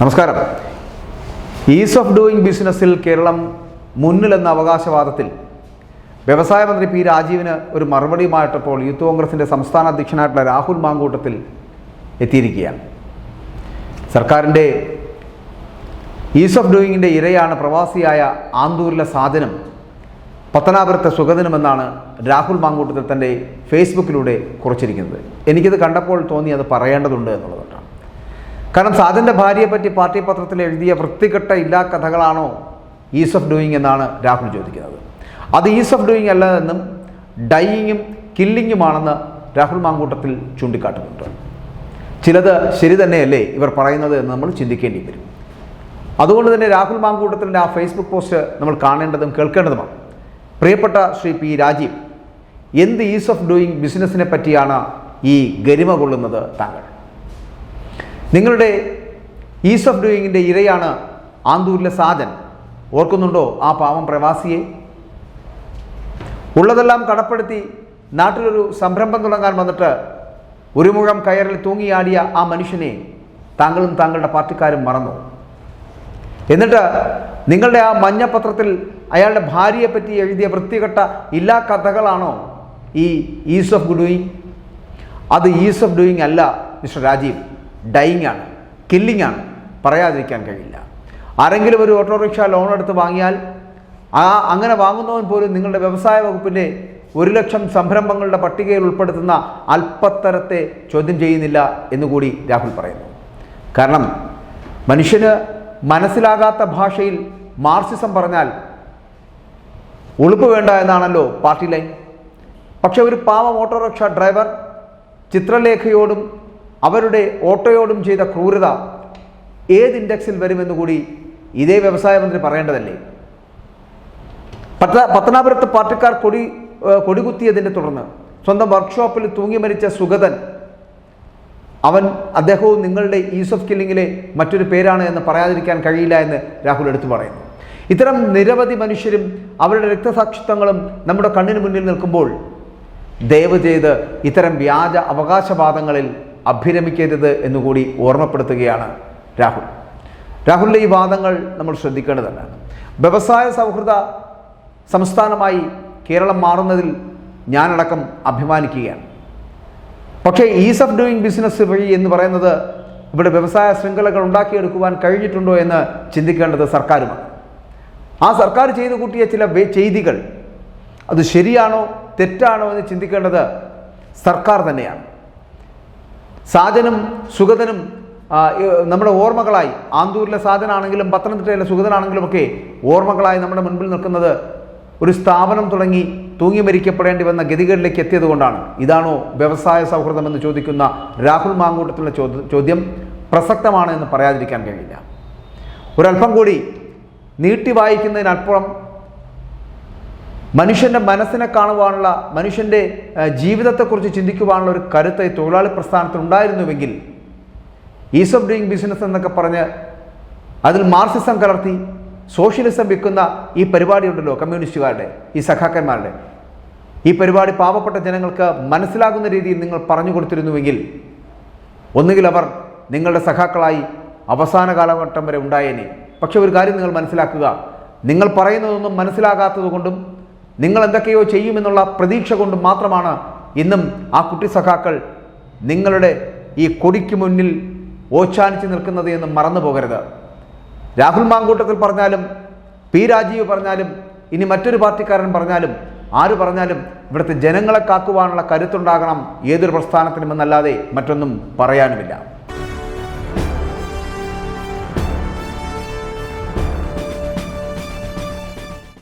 നമസ്കാരം. Is of doing ബിസിനസ്സിൽ കേരളം മുന്നിലെന്ന അവകാശവാദത്തിൽ വ്യവസായ മന്ത്രി പി രാജീവിന് ഒരു മറുപടിയുമായിട്ടപ്പോൾ യൂത്ത് കോൺഗ്രസിന്റെ സംസ്ഥാന അധ്യക്ഷനായിട്ടുള്ള രാഹുൽ മാങ്കൂട്ടത്തിൽ എത്തിയിരിക്കുകയാണ്. സർക്കാരിന്റെ ഈസ് ഓഫ് ഡൂയിങ്ങിന്റെ ഇരയാണ് പ്രവാസിയായ ആന്തൂരിലെ സാധനം പത്തനാപുരത്തെ സുഗതനുമെന്നാണ് രാഹുൽ മാങ്കൂട്ടത്തിൽ തന്റെ ഫേസ്ബുക്കിലൂടെ കുറിച്ചിരിക്കുന്നത്. എനിക്കിത് കണ്ടപ്പോൾ തോന്നി അത് പറയേണ്ടതുണ്ട് എന്നുള്ളതാണ് കാരണം സാജന്റെ ഭാര്യയെ പറ്റി പാർട്ടി പത്രത്തിൽ എഴുതിയ വൃത്തികെട്ട ഇല്ലാ കഥകളാണോ ഈസ് ഓഫ് ഡൂയിങ് എന്നാണ് രാഹുൽ ചോദിക്കുന്നത്. അത് ഈസ് ഓഫ് ഡൂയിങ് അല്ല എന്നും ഡൈയിങ്ങും കില്ലിങ്ങുമാണെന്ന് രാഹുൽ മാങ്കൂട്ടത്തിൽ ചൂണ്ടിക്കാട്ടുന്നുണ്ട്. ചിലത് ശരി തന്നെയല്ലേ ഇവർ പറയുന്നത് എന്ന് നമ്മൾ ചിന്തിക്കേണ്ടി വരും. അതുകൊണ്ട് തന്നെ രാഹുൽ മാങ്കൂട്ടത്തിന്റെ ആ ഫേസ്ബുക്ക് പോസ്റ്റ് നമ്മൾ കാണേണ്ടതും കേൾക്കേണ്ടതുമാണ്. പ്രിയപ്പെട്ട ശ്രീ പി രാജീവ് എന്ത് ഈസ് ഓഫ് ഡൂയിങ് ബിസിനസ്സിനെ പറ്റിയാണ് ഈ ഗരിമ കൊള്ളുന്നത് താങ്കൾ? നിങ്ങളുടെ ഈസ് ഓഫ് ഡൂയിങ്ങിന്റെ ഇരയാണ് ആന്തൂരിലെ സാജൻ. ഓർക്കുന്നുണ്ടോ ആ പാവം പ്രവാസിയെ? ഉള്ളതെല്ലാം കടപ്പെടുത്തി നാട്ടിലൊരു സംരംഭം തുടങ്ങാൻ വന്നിട്ട് ഒരു മുഴം കയറിൽ തൂങ്ങിയാടിയ ആ മനുഷ്യനെ താങ്കളും താങ്കളുടെ പാർട്ടിക്കാരും മറന്നു. എന്നിട്ട് നിങ്ങളുടെ ആ മഞ്ഞപത്രത്തിൽ അയാളുടെ ഭാര്യയെപ്പറ്റി എഴുതിയ വൃത്തികെട്ട എല്ലാ കഥകളാണോ ഈ ഈസ് ഓഫ് ഡൂയിങ് അത് ഈസ് ഓഫ് ഡൂയിങ് അല്ല മിസ്റ്റർ രാജീവ്. ഡൈയിങ് ആണ് കില്ലിങ് ആണ് പറയാതിരിക്കാൻ കഴിയില്ല. ആരെങ്കിലും ഒരു ഓട്ടോറിക്ഷ ലോൺ എടുത്ത് വാങ്ങിയാൽ ആ അങ്ങനെ വാങ്ങുന്നവൻ പോലും നിങ്ങളുടെ വ്യവസായ വകുപ്പിന്റെ ഒരു ലക്ഷം സംരംഭങ്ങളുടെ പട്ടികയിൽ ഉൾപ്പെടുത്തുന്ന അല്പത്തരത്തെ ചോദ്യം ചെയ്യുന്നില്ല എന്നുകൂടി രാഹുൽ പറയുന്നു. കാരണം മനുഷ്യന് മനസ്സിലാകാത്ത ഭാഷയിൽ മാർസിസം പറഞ്ഞാൽ ഉളുപ്പ് വേണ്ട എന്നാണല്ലോ പാർട്ടി ലൈൻ. പക്ഷെ ഒരു പാവം ഓട്ടോറിക്ഷ ഡ്രൈവർ ചിത്രലേഖയോടും അവരുടെ ഓട്ടോയോടും ചെയ്ത ക്രൂരത ഏത് ഇൻഡെക്സിൽ വരുമെന്ന് കൂടി ഇതേ വ്യവസായ മന്ത്രി പറയേണ്ടതല്ലേ? പത്ത പത്തനാപുരത്ത് പാർട്ടിക്കാർ കൊടി കൊടികുത്തിയതിനെ തുടർന്ന് സ്വന്തം വർക്ക്ഷോപ്പിൽ തൂങ്ങി മരിച്ച സുഗതൻ അവൻ അദ്ദേഹവും നിങ്ങളുടെ ഈസ് ഓഫ് കില്ലിങ്ങിലെ മറ്റൊരു പേരാണ് എന്ന് പറയാതിരിക്കാൻ കഴിയില്ല എന്ന് രാഹുൽ എടുത്തു പറയുന്നു. ഇത്തരം നിരവധി മനുഷ്യരും അവരുടെ രക്തസാക്ഷിത്വങ്ങളും നമ്മുടെ കണ്ണിന് മുന്നിൽ നിൽക്കുമ്പോൾ ദയവ് ചെയ്ത് ഇത്തരം വ്യാജ അവകാശവാദങ്ങളിൽ അഭിരമിക്കരുത് എന്നുകൂടി ഓർമ്മപ്പെടുത്തുകയാണ് രാഹുൽ. രാഹുലിന്റെ ഈ വാദങ്ങൾ നമ്മൾ ശ്രദ്ധിക്കേണ്ടതല്ല വ്യവസായ സൗഹൃദ സംസ്ഥാനമായി കേരളം മാറുന്നതിൽ ഞാനടക്കം അഭിമാനിക്കുകയാണ്. പക്ഷേ ഈസ് ഓഫ് ഡൂയിങ് ബിസിനസ് വഴി എന്ന് പറയുന്നത് ഇവിടെ വ്യവസായ ശൃംഖലകൾ ഉണ്ടാക്കിയെടുക്കുവാൻ കഴിഞ്ഞിട്ടുണ്ടോ എന്ന് ചിന്തിക്കേണ്ടത് സർക്കാരുമാണ്. ആ സർക്കാർ ചെയ്തു കൂട്ടിയ ചില ചെയ്തികൾ അത് ശരിയാണോ തെറ്റാണോ എന്ന് ചിന്തിക്കേണ്ടത് സർക്കാർ തന്നെയാണ്. സാജനും സുഗതനും നമ്മുടെ ഓർമ്മകളായി. ആന്തൂരിലെ സാധനാണെങ്കിലും പത്തനംതിട്ടയിലെ സുഗതനാണെങ്കിലും ഒക്കെ ഓർമ്മകളായി നമ്മുടെ മുൻപിൽ നിൽക്കുന്നത് ഒരു സ്ഥാപനം തുടങ്ങി തൂങ്ങി മരിക്കപ്പെടേണ്ടി വന്ന ഗതികളിലേക്ക് എത്തിയത് കൊണ്ടാണ്. ഇതാണോ വ്യവസായ സൗഹൃദമെന്ന് ചോദിക്കുന്ന രാഹുൽ മാങ്കൂട്ടത്തിലുള്ള ചോദ്യ പ്രസക്തമാണ് എന്ന് പറയാതിരിക്കാൻ കഴിയില്ല. ഒരല്പം കൂടി നീട്ടി വായിക്കുന്നതിനപ്പുറം മനുഷ്യന്റെ മനസ്സിനെ കാണുവാനുള്ള മനുഷ്യന്റെ ജീവിതത്തെക്കുറിച്ച് ചിന്തിക്കുവാനുള്ള ഒരു കരുത്ത് തൊഴിലാളി പ്രസ്ഥാനത്തിൽ ഉണ്ടായിരുന്നുവെങ്കിൽ ഈസ് ഓഫ് ഡൂയിങ് ബിസിനസ് എന്നൊക്കെ പറഞ്ഞ് അതിൽ മാർസിസം കലർത്തി സോഷ്യലിസം വിൽക്കുന്ന ഈ പരിപാടി ഉണ്ടല്ലോ കമ്മ്യൂണിസ്റ്റുകാരുടെ ഈ സഖാക്കന്മാരുടെ. ഈ പരിപാടി പാവപ്പെട്ട ജനങ്ങൾക്ക് മനസ്സിലാകുന്ന രീതിയിൽ നിങ്ങൾ പറഞ്ഞു കൊടുത്തിരുന്നുവെങ്കിൽ ഒന്നുകിൽ അവർ നിങ്ങളുടെ സഖാക്കളായി അവസാന കാലഘട്ടം വരെ ഉണ്ടായേനെ. പക്ഷെ ഒരു കാര്യം നിങ്ങൾ മനസ്സിലാക്കുക നിങ്ങൾ പറയുന്നതൊന്നും മനസ്സിലാകാത്തത് കൊണ്ടും നിങ്ങൾ എന്തൊക്കെയോ ചെയ്യുമെന്നുള്ള പ്രതീക്ഷ കൊണ്ട് മാത്രമാണ് ഇന്നും ആ കുട്ടി സഖാക്കൾ നിങ്ങളുടെ ഈ കൊടിക്ക് മുന്നിൽ ഓച്ചാനിച്ച് നിൽക്കുന്നത് എന്ന് മറന്നു പോകരുത്. രാഹുൽ മാങ്കൂട്ടത്തിൽ പറഞ്ഞാലും പി രാജീവ് പറഞ്ഞാലും ഇനി മറ്റൊരു പാർട്ടിക്കാരൻ പറഞ്ഞാലും ആര് പറഞ്ഞാലും ഇവിടുത്തെ ജനങ്ങളെ കാക്കുവാനുള്ള കരുത്തുണ്ടാകണം ഏതൊരു പ്രസ്ഥാനത്തിനുമെന്നല്ലാതെ മറ്റൊന്നും പറയാനുമില്ല.